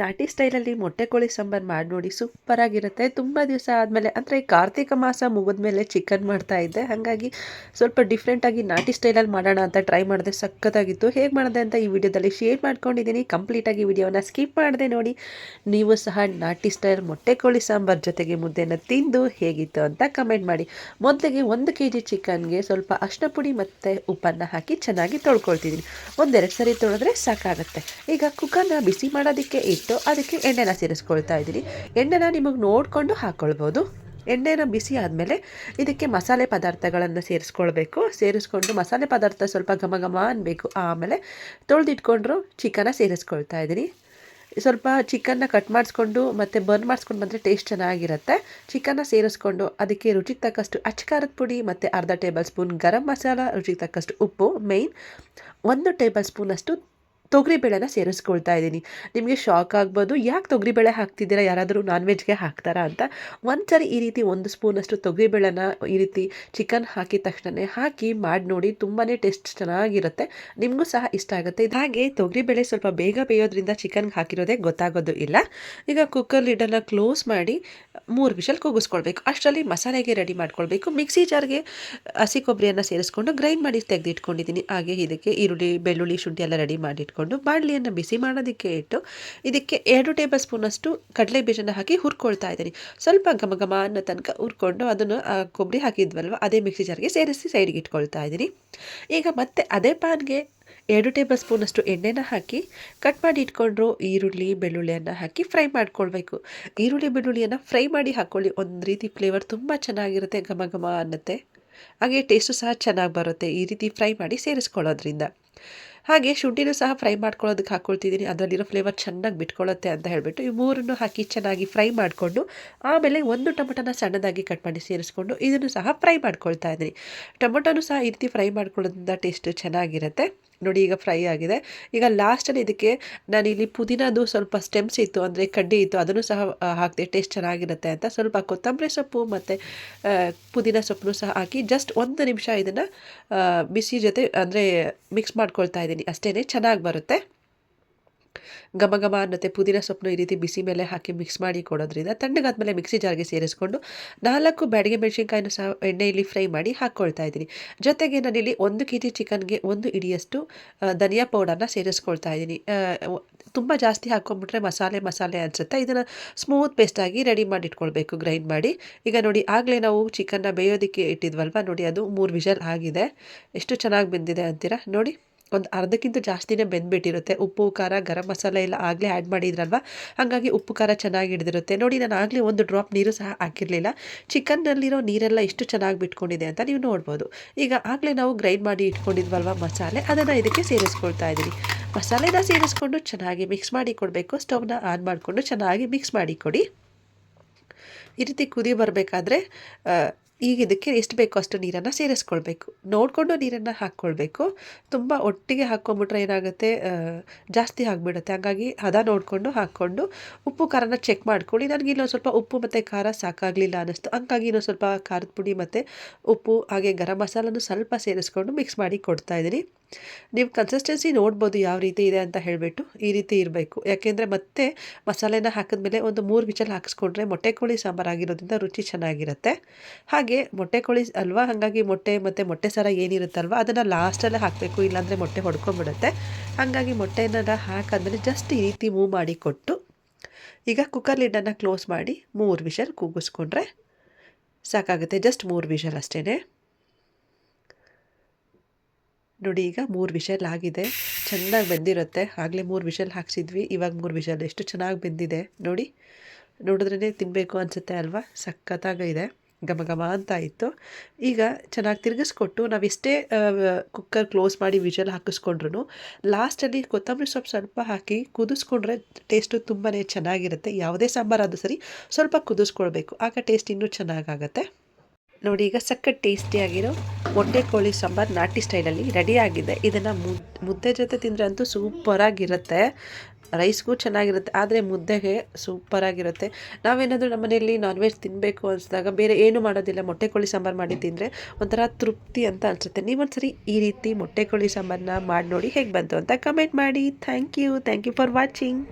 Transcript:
ನಾಟಿ ಸ್ಟೈಲಲ್ಲಿ ಮೊಟ್ಟೆ ಕೋಳಿ ಸಾಂಬಾರು ಮಾಡಿ ನೋಡಿ ಸೂಪರಾಗಿರುತ್ತೆ ತುಂಬ ದಿವಸ ಆದಮೇಲೆ, ಅಂದರೆ ಕಾರ್ತಿಕ ಮಾಸ ಮುಗಿದ್ಮೇಲೆ ಚಿಕನ್ ಮಾಡ್ತಾ ಇದ್ದೆ. ಹಾಗಾಗಿ ಸ್ವಲ್ಪ ಡಿಫ್ರೆಂಟಾಗಿ ನಾಟಿ ಸ್ಟೈಲಲ್ಲಿ ಮಾಡೋಣ ಅಂತ ಟ್ರೈ ಮಾಡಿದೆ. ಸಖತ್ತಾಗಿತ್ತು. ಹೇಗೆ ಮಾಡಿದೆ ಅಂತ ಈ ವಿಡಿಯೋದಲ್ಲಿ ಶೇರ್ ಮಾಡ್ಕೊಂಡಿದ್ದೀನಿ. ಕಂಪ್ಲೀಟಾಗಿ ವಿಡಿಯೋನ ಸ್ಕಿಪ್ ಮಾಡಿದೆ ನೋಡಿ. ನೀವು ಸಹ ನಾಟಿ ಸ್ಟೈಲ್ ಮೊಟ್ಟೆ ಕೋಳಿ ಸಾಂಬಾರು ಜೊತೆಗೆ ಮುದ್ದೆನ ತಿಂದು ಹೇಗಿತ್ತು ಅಂತ ಕಮೆಂಟ್ ಮಾಡಿ. ಮೊದಲಿಗೆ ಒಂದು ಕೆ ಜಿ ಚಿಕನ್ಗೆ ಸ್ವಲ್ಪ ಅಷ್ಟ ಪುಡಿ ಮತ್ತು ಉಪ್ಪನ್ನು ಹಾಕಿ ಚೆನ್ನಾಗಿ ತೊಳ್ಕೊಳ್ತಿದ್ದೀನಿ. ಒಂದೆರಡು ಸರಿ ತೊಳೆದ್ರೆ ಸಾಕಾಗುತ್ತೆ. ಈಗ ಕುಕ್ಕರ್ನ ಬಿಸಿ ಮಾಡೋದಕ್ಕೆ ಇಟ್ಟು ಅದಕ್ಕೆ ಎಣ್ಣೆನ ಸೇರಿಸ್ಕೊಳ್ತಾ ಇದ್ದೀನಿ. ಎಣ್ಣೆನ ನಿಮಗೆ ನೋಡಿಕೊಂಡು ಹಾಕ್ಕೊಳ್ಬೋದು ಎಣ್ಣೆನ ಬಿಸಿ ಆದಮೇಲೆ ಇದಕ್ಕೆ ಮಸಾಲೆ ಪದಾರ್ಥಗಳನ್ನು ಸೇರಿಸ್ಕೊಳ್ಬೇಕು. ಸೇರಿಸ್ಕೊಂಡು ಮಸಾಲೆ ಪದಾರ್ಥ ಸ್ವಲ್ಪ ಘಮ ಘಮ ಅನ್ನಬೇಕು ಆಮೇಲೆ ತೊಳೆದಿಟ್ಕೊಂಡ್ರು ಚಿಕನ ಸೇರಿಸ್ಕೊಳ್ತಾ ಇದ್ದೀನಿ. ಸ್ವಲ್ಪ ಚಿಕನ್ನ ಕಟ್ ಮಾಡಿಸ್ಕೊಂಡು ಮತ್ತು ಬರ್ನ್ ಮಾಡಿಸ್ಕೊಂಡು ಬಂದರೆ ಟೇಸ್ಟ್ ಚೆನ್ನಾಗಿರುತ್ತೆ. ಚಿಕನ್ನ ಸೇರಿಸ್ಕೊಂಡು ಅದಕ್ಕೆ ರುಚಿಗೆ ತಕ್ಕಷ್ಟು ಅಚ್ಕಾರದ ಪುಡಿ ಮತ್ತು ಅರ್ಧ ಟೇಬಲ್ ಸ್ಪೂನ್ ಗರಂ ಮಸಾಲ, ರುಚಿಗೆ ತಕ್ಕಷ್ಟು ಉಪ್ಪು ಮೇಯ್ನ್ ಒಂದು ಟೇಬಲ್ ಸ್ಪೂನಷ್ಟು ತೊಗರಿಬೇಳೆನ ಸೇರಿಸ್ಕೊಳ್ತಾ ಇದ್ದೀನಿ. ನಿಮಗೆ ಶಾಕ್ ಆಗ್ಬೋದು, ಯಾಕೆ ತೊಗರಿಬೇಳೆ ಹಾಕ್ತಿದ್ದೀರಾ? ಯಾರಾದರೂ ನಾನ್ ವೆಜ್ಗೆ ಹಾಕ್ತಾರಾ ಅಂತ ಒಂದು ಸರಿ ಈ ರೀತಿ ಒಂದು ಸ್ಪೂನಷ್ಟು ತೊಗರಿಬೇಳೆನ ಈ ರೀತಿ ಚಿಕನ್ ಹಾಕಿದ ತಕ್ಷಣ ಹಾಕಿ ಮಾಡಿ ನೋಡಿ ತುಂಬಾ ಟೇಸ್ಟ್ ಚೆನ್ನಾಗಿರುತ್ತೆ. ನಿಮಗೂ ಸಹ ಇಷ್ಟ ಆಗುತ್ತೆ. ಇದು ಹಾಗೆ ತೊಗರಿಬೇಳೆ ಸ್ವಲ್ಪ ಬೇಗ ಬೇಯೋದ್ರಿಂದ ಚಿಕನ್ಗೆ ಹಾಕಿರೋದೇ ಗೊತ್ತಾಗೋದು ಇಲ್ಲ. ಈಗ ಕುಕ್ಕರ್ ಲಿಡನ್ನು ಕ್ಲೋಸ್ ಮಾಡಿ ಮೂರು ವಿಷಲ್ ಕೂಗಿಸ್ಕೊಳ್ಬೇಕು. ಅಷ್ಟರಲ್ಲಿ ಮಸಾಲೆಗೆ ರೆಡಿ ಮಾಡ್ಕೊಳ್ಬೇಕು. ಮಿಕ್ಸಿ ಜಾರ್ಗೆ ಹಸಿ ಕೊಬ್ಬರಿಯನ್ನು ಸೇರಿಸ್ಕೊಂಡು ಗ್ರೈಂಡ್ ಮಾಡಿ ತೆಗೆದಿಟ್ಕೊಂಡಿದ್ದೀನಿ. ಹಾಗೆ ಇದಕ್ಕೆ ಈರುಳ್ಳಿ, ಬೆಳ್ಳುಳ್ಳಿ ಶುಂಠಿ ಎಲ್ಲ ರೆಡಿ ಮಾಡಿಟ್ಕೊಂಡು ಬಾಣಲಿಯನ್ನು ಬಿಸಿ ಮಾಡೋದಕ್ಕೆ ಇಟ್ಟು ಇದಕ್ಕೆ ಎರಡು ಟೇಬಲ್ ಸ್ಪೂನಷ್ಟು ಕಡಲೆ ಬೀಜನ ಹಾಕಿ ಹುರ್ಕೊಳ್ತಾ ಇದ್ದೀನಿ. ಸ್ವಲ್ಪ ಘಮ ಘಮ ಅನ್ನೋ ತನಕ ಹುರ್ಕೊಂಡು ಅದನ್ನು ಕೊಬ್ಬರಿ ಹಾಕಿದ್ವಲ್ವ, ಅದೇ ಮಿಕ್ಸಿ ಜಾರ್ಗೆ ಸೇರಿಸಿ ಸೈಡ್ಗೆ ಇಟ್ಕೊಳ್ತಾ ಇದ್ದೀನಿ. ಈಗ ಮತ್ತೆ ಅದೇ ಪ್ಯಾನ್ಗೆ ಎರಡು ಟೇಬಲ್ ಸ್ಪೂನಷ್ಟು ಎಣ್ಣೆನ ಹಾಕಿ ಕಟ್ ಮಾಡಿ ಇಟ್ಕೊಂಡ್ರು ಈರುಳ್ಳಿ, ಬೆಳ್ಳುಳ್ಳಿಯನ್ನು ಹಾಕಿ ಫ್ರೈ ಮಾಡ್ಕೊಳ್ಬೇಕು. ಈರುಳ್ಳಿ, ಬೆಳ್ಳುಳ್ಳಿಯನ್ನು ಫ್ರೈ ಮಾಡಿ ಹಾಕ್ಕೊಳ್ಳಿ ಒಂದು ರೀತಿ ಫ್ಲೇವರ್ ತುಂಬ ಚೆನ್ನಾಗಿರುತ್ತೆ, ಘಮ ಘಮ ಅನ್ನತ್ತೆ. ಹಾಗೆ ಟೇಸ್ಟು ಸಹ ಚೆನ್ನಾಗಿ ಬರುತ್ತೆ ಈ ರೀತಿ ಫ್ರೈ ಮಾಡಿ ಸೇರಿಸ್ಕೊಳ್ಳೋದ್ರಿಂದ. ಹಾಗೆ ಶುಂಠಿನೂ ಸಹ ಫ್ರೈ ಮಾಡ್ಕೊಳ್ಳೋದಕ್ಕೆ ಹಾಕ್ಕೊಳ್ತಿದ್ದೀನಿ. ಅದರಲ್ಲಿರೋ ಫ್ಲೇವರ್ ಚೆನ್ನಾಗಿ ಬಿಟ್ಕೊಳ್ಳುತ್ತೆ ಅಂತ ಹೇಳಿಬಿಟ್ಟು ಈ ಮೂರನ್ನು ಹಾಕಿ ಚೆನ್ನಾಗಿ ಫ್ರೈ ಮಾಡಿಕೊಂಡು, ಆಮೇಲೆ ಒಂದು ಟೊಮೊಟೊನ ಸಣ್ಣದಾಗಿ ಕಟ್ ಮಾಡಿ ಸೇರಿಸ್ಕೊಂಡು ಇದನ್ನು ಸಹ ಫ್ರೈ ಮಾಡ್ಕೊಳ್ತಾ ಇದ್ದೀನಿ. ಟೊಮೊಟೊನೂ ಸಹ ಈ ರೀತಿ ಫ್ರೈ ಮಾಡ್ಕೊಳ್ಳೋದ್ರಿಂದ ಟೇಸ್ಟ್ ಚೆನ್ನಾಗಿರುತ್ತೆ. ನೋಡಿ ಈಗ ಫ್ರೈ ಆಗಿದೆ. ಈಗ ಲಾಸ್ಟಲ್ಲಿ ಇದಕ್ಕೆ ನಾನಿಲ್ಲಿ ಪುದೀನದು ಸ್ವಲ್ಪ ಸ್ಟೆಮ್ಸ್ ಇತ್ತು, ಅಂದರೆ ಕಡ್ಡಿ ಇತ್ತು, ಅದನ್ನು ಸಹ ಹಾಕಿದೆ ಟೇಸ್ಟ್ ಚೆನ್ನಾಗಿರುತ್ತೆ ಅಂತ ಸ್ವಲ್ಪ ಕೊತ್ತಂಬರಿ ಸೊಪ್ಪು ಮತ್ತು ಪುದೀನ ಸೊಪ್ಪನ್ನು ಸಹ ಹಾಕಿ ಜಸ್ಟ್ ಒಂದು ನಿಮಿಷ ಇದನ್ನು ಬಿಸಿ ಜೊತೆ, ಅಂದರೆ ಮಿಕ್ಸ್ ಮಾಡ್ಕೊಳ್ತಾ ಅಷ್ಟೇ ಚೆನ್ನಾಗಿ ಬರುತ್ತೆ. ಘಮ ಘಮ ಅನ್ನತ್ತೆ. ಪುದೀನ ಸೊಪ್ಪನ್ನು ಈ ರೀತಿ ಬಿಸಿ ಮೇಲೆ ಹಾಕಿ ಮಿಕ್ಸ್ ಮಾಡಿ ಕೊಡೋದ್ರಿಂದ ತಣ್ಣಗಾದ್ಮೇಲೆ ಮಿಕ್ಸಿ ಜಾರ್ಗೆ ಸೇರಿಸ್ಕೊಂಡು ನಾಲ್ಕು ಬ್ಯಾಡಿಗೆ ಮೆಣಸಿನ್ಕಾಯಿನ ಸಹ ಎಣ್ಣೆಯಲ್ಲಿ ಫ್ರೈ ಮಾಡಿ ಹಾಕ್ಕೊಳ್ತಾ ಇದ್ದೀನಿ. ಜೊತೆಗೆ ನಾನಿಲ್ಲಿ ಒಂದು ಕೆ ಜಿ ಚಿಕನ್ಗೆ ಒಂದು ಇಡಿಯಷ್ಟು ಧನಿಯಾ ಪೌಡರ್ನ ಸೇರಿಸ್ಕೊಳ್ತಾ ಇದ್ದೀನಿ. ತುಂಬ ಜಾಸ್ತಿ ಹಾಕ್ಕೊಂಬಿಟ್ರೆ ಮಸಾಲೆ ಮಸಾಲೆ ಅನಿಸುತ್ತೆ. ಇದನ್ನು ಸ್ಮೂತ್ ಪೇಸ್ಟಾಗಿ ರೆಡಿ ಮಾಡಿ ಇಟ್ಕೊಳ್ಬೇಕು ಗ್ರೈಂಡ್ ಮಾಡಿ. ಈಗ ನೋಡಿ, ಆಗಲೇ ನಾವು ಚಿಕನ್ನ ಬೇಯೋದಕ್ಕೆ ಇಟ್ಟಿದ್ವಲ್ವ? ನೋಡಿ, ಅದು ಮೂರು ವಿಷಲ್ ಆಗಿದೆ. ಎಷ್ಟು ಚೆನ್ನಾಗಿ ಬೆಂದಿದೆ ಅಂತೀರಾ? ನೋಡಿ. ಒಂದು ಅರ್ಧಕ್ಕಿಂತ ಜಾಸ್ತಿನೇ ಬೆಂದ್ಬಿಟ್ಟಿರುತ್ತೆ. ಉಪ್ಪು, ಖಾರ, ಗರಂ ಮಸಾಲೆ ಎಲ್ಲ ಆಗಲೇ ಆ್ಯಡ್ ಮಾಡಿದ್ರಲ್ವ? ಹಾಗಾಗಿ ಉಪ್ಪು, ಖಾರ ಚೆನ್ನಾಗಿ ಹಿಡಿದಿರುತ್ತೆ. ನೋಡಿ, ನಾನು ಆಗಲೇ ಒಂದು ಡ್ರಾಪ್ ನೀರು ಸಹ ಹಾಕಿರಲಿಲ್ಲ. ಚಿಕನ್ನಲ್ಲಿರೋ ನೀರೆಲ್ಲ ಎಷ್ಟು ಚೆನ್ನಾಗಿ ಬಿಟ್ಕೊಂಡಿದೆ ಅಂತ ನೀವು ನೋಡ್ಬೋದು. ಈಗ ಆಗಲೇ ನಾವು ಗ್ರೈಂಡ್ ಮಾಡಿ ಇಟ್ಕೊಂಡಿದ್ವಲ್ವ ಮಸಾಲೆ? ಅದನ್ನು ಇದಕ್ಕೆ ಸೇರಿಸ್ಕೊಳ್ತಾ ಇದ್ದೀನಿ ಮಸಾಲೆನ ಸೇರಿಸ್ಕೊಂಡು ಚೆನ್ನಾಗಿ ಮಿಕ್ಸ್ ಮಾಡಿ ಕೊಡಬೇಕು. ಸ್ಟವ್ನ ಆನ್ ಮಾಡಿಕೊಂಡು ಚೆನ್ನಾಗಿ ಮಿಕ್ಸ್ ಮಾಡಿ ಕೊಡಿ. ಈ ರೀತಿ ಕುದಿ ಬರಬೇಕಾದ್ರೆ ಈಗ ಇದಕ್ಕೆ ಎಷ್ಟು ಬೇಕೋ ಅಷ್ಟು ನೀರನ್ನು ಸೇರಿಸ್ಕೊಳ್ಬೇಕು. ನೋಡಿಕೊಂಡು ನೀರನ್ನು ಹಾಕ್ಕೊಳ್ಬೇಕು. ತುಂಬ ಒಟ್ಟಿಗೆ ಹಾಕ್ಕೊಂಬಿಟ್ರೆ ಏನಾಗುತ್ತೆ ಜಾಸ್ತಿ ಆಗಿಬಿಡುತ್ತೆ. ಹಾಗಾಗಿ ಹದ ನೋಡಿಕೊಂಡು ಹಾಕ್ಕೊಂಡು ಉಪ್ಪು ಖಾರನ ಚೆಕ್ ಮಾಡ್ಕೊಳ್ಳಿ. ನನಗೆ ಇನ್ನೊಂದು ಸ್ವಲ್ಪ ಉಪ್ಪು ಮತ್ತು ಖಾರ ಸಾಕಾಗಲಿಲ್ಲ ಅನ್ನಿಸ್ತು. ಹಂಗಾಗಿ ಇನ್ನೊಂದು ಸ್ವಲ್ಪ ಖಾರದ ಪುಡಿ ಮತ್ತು ಉಪ್ಪು ಹಾಗೆ ಗರಂ ಮಸಾಲನೂ ಸ್ವಲ್ಪ ಸೇರಿಸ್ಕೊಂಡು ಮಿಕ್ಸ್ ಮಾಡಿ ಕೊಡ್ತಾಯಿದ್ದೀನಿ ನೀವು ಕನ್ಸಿಸ್ಟೆನ್ಸಿ ನೋಡ್ಬೋದು ಯಾವ ರೀತಿ ಇದೆ ಅಂತ ಹೇಳಿಬಿಟ್ಟು ಈ ರೀತಿ ಇರಬೇಕು. ಯಾಕೆಂದರೆ ಮತ್ತೆ ಮಸಾಲೆನ ಹಾಕಿದ್ಮೇಲೆ ಒಂದು ಮೂರು ವಿಚಲ್ ಹಾಕಿಸ್ಕೊಂಡ್ರೆ ಮೊಟ್ಟೆ ಕೋಳಿ ಸಾಂಬಾರು ಆಗಿರೋದ್ರಿಂದ ರುಚಿ ಚೆನ್ನಾಗಿರುತ್ತೆ. ಹಾಗೆ ಮೊಟ್ಟೆ ಕೋಳಿ ಅಲ್ವಾ? ಹಾಗಾಗಿ ಮೊಟ್ಟೆ ಮತ್ತು ಮೊಟ್ಟೆ ಸಾರ ಏನಿರುತ್ತಲ್ವ? ಅದನ್ನು ಲಾಸ್ಟಲ್ಲೇ ಹಾಕಬೇಕು, ಇಲ್ಲಾಂದರೆ ಮೊಟ್ಟೆ ಹೊಡ್ಕೊಂಬಿಡುತ್ತೆ ಹಾಗಾಗಿ ಮೊಟ್ಟೆನ ಹಾಕಾದ್ಮೇಲೆ ಜಸ್ಟ್ ಈ ರೀತಿ ಮೂವ್ ಮಾಡಿ ಕೊಟ್ಟು ಈಗ ಕುಕ್ಕರ್ ಲಿಡ್ಡನ್ನು ಕ್ಲೋಸ್ ಮಾಡಿ ಮೂರು ವಿಷಲ್ ಕೂಗಿಸ್ಕೊಂಡ್ರೆ ಸಾಕಾಗುತ್ತೆ. ಜಸ್ಟ್ ಮೂರು ವಿಷಲ್ ಅಷ್ಟೇ ನೋಡಿ, ಈಗ ಮೂರು ವಿಷಲ್ ಆಗಿದೆ. ಚೆನ್ನಾಗಿ ಬೆಂದಿರುತ್ತೆ. ಆಗಲೇ ಮೂರು ವಿಷಲ್ ಹಾಕ್ಸಿದ್ವಿ. ಇವಾಗ ಮೂರು ವಿಷಲ್. ಎಷ್ಟು ಚೆನ್ನಾಗಿ ಬೆಂದಿದೆ ನೋಡಿ. ನೋಡಿದ್ರೇ ತಿನ್ನಬೇಕು ಅನಿಸುತ್ತೆ ಅಲ್ವಾ? ಸಖತ್ತಾಗಿದೆ ಘಮ ಘಮ ಅಂತ ಇತ್ತು ಈಗ ಚೆನ್ನಾಗಿ ತಿರುಗಿಸ್ಕೊಟ್ಟು ನಾವು ಇಷ್ಟೇ ಕುಕ್ಕರ್ ಕ್ಲೋಸ್ ಮಾಡಿ ವಿಷಲ್ ಹಾಕಿಸ್ಕೊಂಡ್ರು ಲಾಸ್ಟಲ್ಲಿ ಕೊತ್ತಂಬರಿ ಸೊಪ್ಪು ಸ್ವಲ್ಪ ಹಾಕಿ ಕುದಿಸ್ಕೊಂಡ್ರೆ ಟೇಸ್ಟು ತುಂಬಾ ಚೆನ್ನಾಗಿರುತ್ತೆ. ಯಾವುದೇ ಸಾಂಬಾರಾದರೂ ಸರಿ ಸ್ವಲ್ಪ ಕುದಿಸ್ಕೊಳ್ಬೇಕು. ಆಗ ಟೇಸ್ಟ್ ಇನ್ನೂ ಚೆನ್ನಾಗಾಗತ್ತೆ ನೋಡಿ, ಈಗ ಸಖತ್ ಟೇಸ್ಟಿಯಾಗಿರೋ ಮೊಟ್ಟೆ ಕೋಳಿ ಸಾಂಬಾರು ನಾಟಿ ಸ್ಟೈಲಲ್ಲಿ ರೆಡಿಯಾಗಿದೆ. ಇದನ್ನು ಮುದ್ದೆ ಜೊತೆ ತಿಂದರೆ ಅಂತೂ ಸೂಪರಾಗಿರುತ್ತೆ. ರೈಸ್ಗೂ ಚೆನ್ನಾಗಿರುತ್ತೆ, ಆದರೆ ಮುದ್ದೆಗೆ ಸೂಪರಾಗಿರುತ್ತೆ. ನಾವೇನಾದರೂ ನಮ್ಮ ಮನೆಯಲ್ಲಿ ನಾನ್ ವೆಜ್ ತಿನ್ನಬೇಕು ಅನಿಸಿದಾಗ ಬೇರೆ ಏನು ಮಾಡೋದಿಲ್ಲ, ಮೊಟ್ಟೆ ಕೋಳಿ ಸಾಂಬಾರು ಮಾಡಿ ತಿಂದರೆ ಒಂಥರ ತೃಪ್ತಿ ಅಂತ ಅನಿಸುತ್ತೆ. ನೀವೊಂದ್ಸರಿ ಈ ರೀತಿ ಮೊಟ್ಟೆ ಕೋಳಿ ಸಾಂಬಾರನ್ನ ಮಾಡಿ ನೋಡಿ ಹೇಗೆ ಬಂತು ಅಂತ ಕಮೆಂಟ್ ಮಾಡಿ. Thank you thank you for watching